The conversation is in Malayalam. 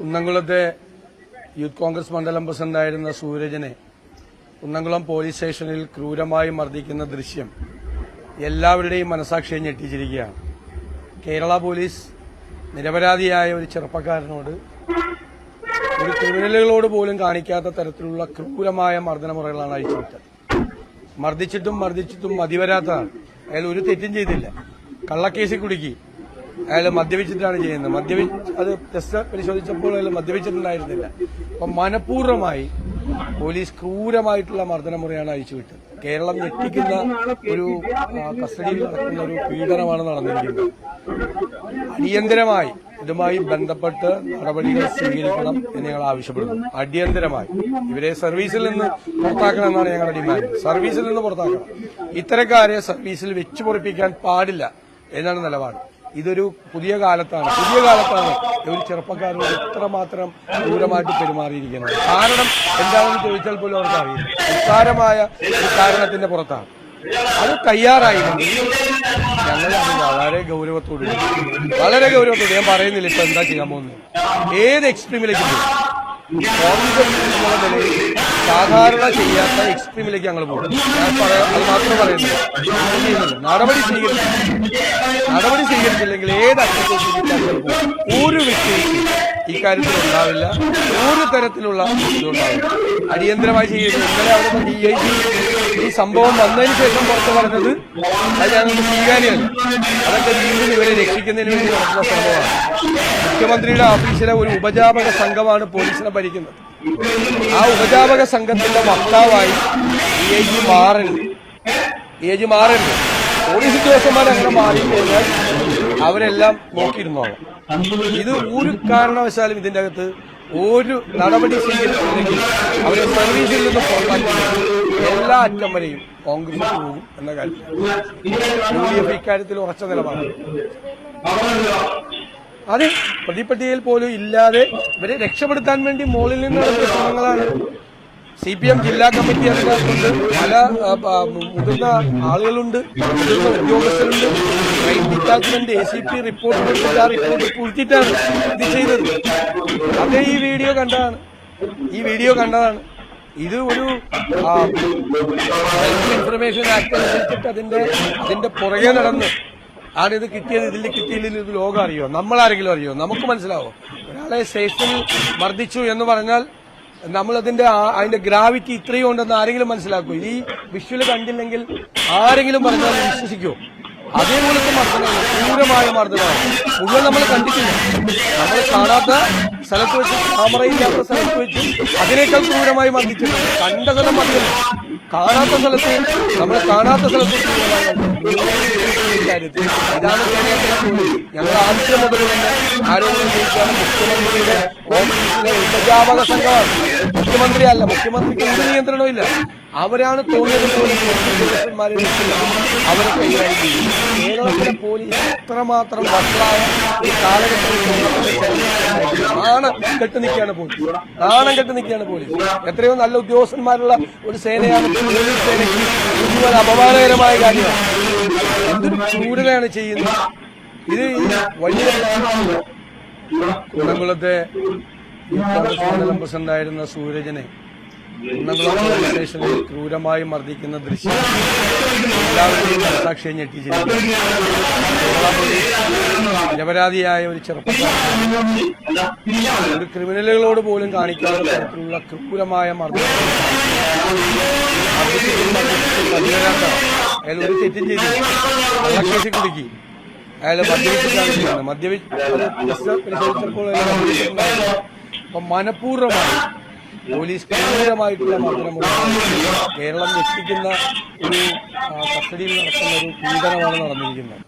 കുന്നംകുളത്തെ യൂത്ത് കോൺഗ്രസ് മണ്ഡലം പ്രസിഡന്റായിരുന്ന സൂരജിനെ കുന്നംകുളം പോലീസ് സ്റ്റേഷനിൽ ക്രൂരമായി മർദ്ദിക്കുന്ന ദൃശ്യം എല്ലാവരുടെയും മനസാക്ഷിയെ ഞെട്ടിച്ചിരിക്കുകയാണ്. കേരള പോലീസ് നിരപരാധിയായ ഒരു ചെറുപ്പക്കാരനോട് ഒരു ക്രിമിനലുകളോട് പോലും കാണിക്കാത്ത തരത്തിലുള്ള ക്രൂരമായ മർദ്ദനമുറകളാണ് അഴിച്ചുവിട്ടത് മർദ്ദിച്ചിട്ടും മർദ്ദിച്ചിട്ടും മതിവരാത്തതാണ്. അയാൾ ഒരു തെറ്റും ചെയ്തില്ല. കള്ളക്കേസിൽ കുടുക്കി. അയാൾ മദ്യപിച്ചിട്ടാണ് ചെയ്യുന്നത്. മദ്യപി അത് ടെസ്റ്റ് പരിശോധിച്ചപ്പോൾ അയാൾ മദ്യപിച്ചിട്ടുണ്ടായിരുന്നില്ല. അപ്പം മനഃപൂർവമായി പോലീസ് ക്രൂരമായിട്ടുള്ള മർദ്ദനമുറയാണ് അഴിച്ചുവിട്ടത് കേരളം ഞെട്ടിക്കുന്ന ഒരു കസ്റ്റഡിയിൽ നടക്കുന്ന ഒരു പീഡനമാണ് നടന്നിരിക്കുന്നത്. അടിയന്തരമായി ഇതുമായി ബന്ധപ്പെട്ട് നടപടികൾ സ്വീകരിക്കണം എന്ന് ഞങ്ങൾ ആവശ്യപ്പെടുന്നു. അടിയന്തരമായി. ഇവരെ സർവീസിൽ നിന്ന് പുറത്താക്കണം എന്നാണ് ഞങ്ങളുടെ ഡിമാൻഡ്. സർവീസിൽ നിന്ന് പുറത്താക്കണം. ഇത്തരക്കാരെ സർവീസിൽ വെച്ചു പൊറിപ്പിക്കാൻ പാടില്ല എന്നാണ് നിലപാട്. ഇതൊരു പുതിയ കാലത്താണ്. പുതിയ കാലത്താണ് ഒരു ചെറുപ്പക്കാരോട് ഇത്രമാത്രം ക്രൂരമായിട്ട് പെരുമാറിയിരിക്കുന്നത്. കാരണം എന്താണെന്ന് ചോദിച്ചാൽ പോലും അവർക്ക് അറിയില്ല നിസ്സാരമായ കാരണത്തിന്റെ പുറത്താണ്. അത് തയ്യാറായിരുന്നു. ഞങ്ങൾ വളരെ ഗൗരവത്തോട് വളരെ ഗൗരവത്തോട് ഞാൻ പറയുന്നില്ല ഇപ്പൊ എന്താ ചെയ്യാൻ പോകുന്നത്. ഏത് എക്സ്ട്രീമിലേക്ക് പോകും? കോൺഗ്രസ് സാധാരണ ചെയ്യാത്ത എക്സ്ട്രീമിലേക്ക് ഞങ്ങൾ പോകും. ഞാൻ അത് മാത്രം ചെയ്യുന്നില്ല. നടപടി സ്വീകരിച്ചില്ല നടപടി സ്വീകരിച്ചില്ലെങ്കിൽ ഏത് പോകും? ഒരു വ്യക്തിയും ഇക്കാര്യത്തിൽ ഉണ്ടാവില്ല ഒരു തരത്തിലുള്ള ഇതുണ്ടാവില്ല. അടിയന്തരമായി ചെയ്യുന്നു. ഇന്നലെ അവിടെ ഡി ഐ ജി ഈ സംഭവം വന്നതിന് ശേഷം പുറത്തു പറഞ്ഞത് അത് ഞങ്ങൾക്ക് സ്വീകാര്യമല്ല. അതൊക്കെ വീണ്ടും ഇവരെ രക്ഷിക്കുന്നതിന് വേണ്ടി നടത്തുന്ന ശ്രമമാണ് മുഖ്യമന്ത്രിയുടെ ഓഫീസിലെ ഒരു ഉപജാപക സംഘമാണ് പോലീസിനെ ഭരിക്കുന്നത്. ആ ഉപജാപക സംഘത്തിന്റെ വക്താവായി ഡി ഐ ജി മാറരുത്. ഡി ഐ ജി മാറരുത്. പോലീസ് ഉദ്യോഗസ്ഥന്മാർ അങ്ങനെ മാറിക്കഴിഞ്ഞാൽ അവരെല്ലാം നോക്കിയിരുന്നോളാം. ഇത് ഒരു കാരണവശാലും ഇതിന്റെ അകത്ത് ഒരു നടപടി സ്വീകരിച്ചില്ലെങ്കിൽ അവരെ സർവീസിൽ നിന്ന് എല്ലാ അറ്റം വരെയും കോൺഗ്രസ് പോകും എന്ന കാര്യം. യു ഡി എഫ് ഇക്കാര്യത്തിൽ ഉറച്ച നിലപാട് അത് പ്രതിപട്ടികയിൽ പോലും ഇല്ലാതെ ഇവരെ രക്ഷപ്പെടുത്താൻ വേണ്ടി മുകളിൽ നടത്തിയ ശ്രമങ്ങളാണ്. സി പി എം ജില്ലാ കമ്മിറ്റി അംഗങ്ങളുണ്ട്. പല മുതിർന്ന ആളുകളുണ്ട്. മുതിർന്ന ഉദ്യോഗസ്ഥരുണ്ട്. Crime department A C P report കൊടുത്തിട്ട് റിപ്പോർട്ട് ഇത് ചെയ്തത്. അതേ ഈ വീഡിയോ കണ്ടതാണ്. ഈ വീഡിയോ കണ്ടതാണ്. ഇത് ഒരു ഇൻഫർമേഷൻ ആക്ട് അനുസരിച്ചിട്ട് അതിന്റെ അതിന്റെ പുറകെ നടന്ന് ആണ് ഇത് കിട്ടിയത്. ഇതിൽ കിട്ടിയില്ലെങ്കിൽ ഇത് ലോകം അറിയോ നമ്മളാരെങ്കിലും അറിയോ നമുക്ക് മനസ്സിലാവോ? ഒരാളെ സ്റ്റേഷനിൽ മർദ്ദിച്ചു എന്ന് പറഞ്ഞാൽ നമ്മൾ അതിന്റെ ഗ്രാവിറ്റി ഇത്രയും ഉണ്ടെന്ന് ആരെങ്കിലും മനസ്സിലാക്കൂ? ഈ വിഷ്വൽ കണ്ടില്ലെങ്കിൽ ആരെങ്കിലും പറഞ്ഞാൽ വിശ്വസിക്കൂ. അതേപോലത്തെ മർദ്ദനമാണ്. ക്രൂരമായ മർദ്ദനമാണ്. മുഴുവൻ നമ്മൾ കണ്ടിട്ടില്ല. നമ്മൾ കാണാത്ത സ്ഥലത്ത് വെച്ച് ക്യാമറയില്ലാത്ത സ്ഥലത്ത് വെച്ച് അതിനേക്കാൾ ക്രൂരമായി മർദ്ദിച്ചിട്ടുണ്ട്. കണ്ട മർദ്ദനം കാണാത്ത സ്ഥലത്ത് നമ്മൾ കാണാത്ത സ്ഥലത്ത് ക്രൂരമായി കാര്യത്തിൽ ഇതാണ് ഞങ്ങൾ തന്നെ ആരോഗ്യം ചോദിച്ചാൽ മുഖ്യമന്ത്രിയുടെ ഓഫീസിലെ ഉപജാപക സംഘമാണ് മുഖ്യമന്ത്രിയല്ല മുഖ്യമന്ത്രിക്ക് എന്ത് നിയന്ത്രണവും ഇല്ല. അവരാണ് തോന്നിയത് അവരെ കൈകാര്യം ചെയ്യും കേരളത്തിലെ പോലീസ് എത്രമാത്രം വഷളായ ഈ കാലഘട്ടത്തിൽ നിൽക്കുകയാണ് പോലീസ്. നാണം കെട്ട് നിൽക്കുകയാണ് പോലീസ്. എത്രയോ നല്ല ഉദ്യോഗസ്ഥന്മാരുള്ള ഒരു സേനയാണ് സേനയ്ക്ക് അപമാനകരമായ കാര്യമാണ്. ക്രൂരതയാണ് ചെയ്യുന്നത്. ഇത് വലിയ കുന്നംകുളത്തെ കോൺഗ്രസ് പ്രസിഡന്റായിരുന്ന സൂരജനെ കുന്നംകുളം സ്റ്റേഷനിൽ ക്രൂരമായി മർദ്ദിക്കുന്ന ദൃശ്യം എല്ലാവരുടെയും മനസാക്ഷിയെ ഞെട്ടിച്ചിരിക്കുന്നു. നിരപരാധിയായ ഒരു ചെറുപ്പക്കാരൻ ക്രിമിനലുകളോട് പോലും കാണിക്കാത്ത തരത്തിലുള്ള ക്രൂരമായ മർദ്ദനം. അയാൾ ഒരു തെറ്റും ചെയ്തില്ല കുടുക്കി അയാൾ മദ്യപിച്ചിട്ടാണ് ചെയ്യുന്നത് അപ്പം മനഃപൂർവമായി പോലീസ് ക്രൂരമായിട്ടുള്ള മർദ്ദനമുള്ള കേരളം രക്ഷിക്കുന്ന ഒരു കസ്റ്റഡിയിൽ നടക്കുന്ന ഒരു പീഡനമാണ് നടന്നിരിക്കുന്നത്.